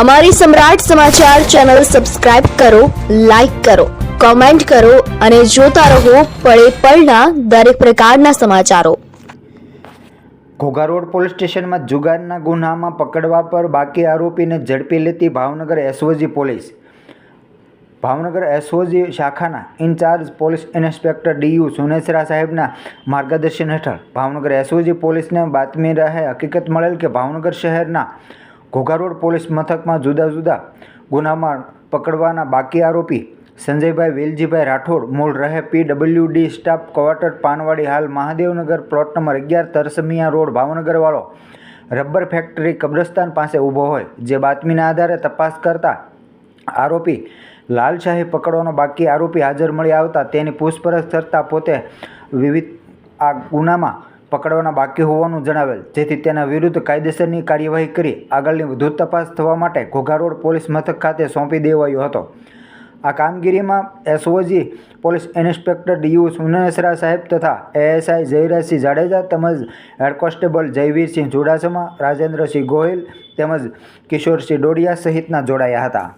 અમારી Samrat Samachar channel subscribe કરો, like કરો, કોમેન્ટ કરો અને જોતા રહો પળે પળના દરેક પ્રકારના સમાચારો. ઘોઘા રોડ પોલીસ સ્ટેશનમાં જુગારના ગુનામાં પકડવા પર બાકી આરોપીને ઝડપી લેતી Bhavnagar SOG police. Bhavnagar SOG શાખાના incharge police inspector DU Sunesara સાહેબના માર્ગદર્શન હેઠળ ભાવનગર એસઓજી પોલીસને બાતમી રહે હકીકત મળેલ કે ભાવનગર શહેરના ઘોઘા રોડ પોલીસ મથકમાં જુદા જુદા ગુનામાં પકડવાના બાકી આરોપી સંજયભાઈ વેલજીભાઈ રાઠોડ, મૂળ રહે પીડબ્લ્યુડી સ્ટાફ ક્વાર્ટર પાનવાડી હાલ મહાદેવનગર પ્લોટ નંબર અગિયાર તરસમિયા રોડ, ભાવનગરવાળો રબર ફેક્ટરી કબ્રસ્તાન પાસે ઊભો હોય. જે બાતમીના આધારે તપાસ કરતા આરોપી લાલશાહી પકડવાનો બાકી આરોપી હાજર મળી આવતા તેની પૂછપરછ કરતાં પોતે વિવિધ આ ગુનામાં પકડવાના બાકી હોવાનું જણાવેલ. જેથી તેના વિરુદ્ધ કાયદેસરની કાર્યવાહી કરી આગળની વધુ તપાસ થવા માટે ઘોઘા રોડ પોલીસ મથક ખાતે સોંપી દેવાયો હતો. આ કામગીરીમાં SOG police inspector DU Sunesara સાહેબ તથા એએસઆઈ જયરાજસિંહ જાડેજા તેમજ હેડ કોન્સ્ટેબલ જયવીરસિંહ ચુડાસમા, રાજેન્દ્રસિંહ ગોહિલ તેમજ કિશોરસિંહ ડોડિયા સહિતના જોડાયા હતા.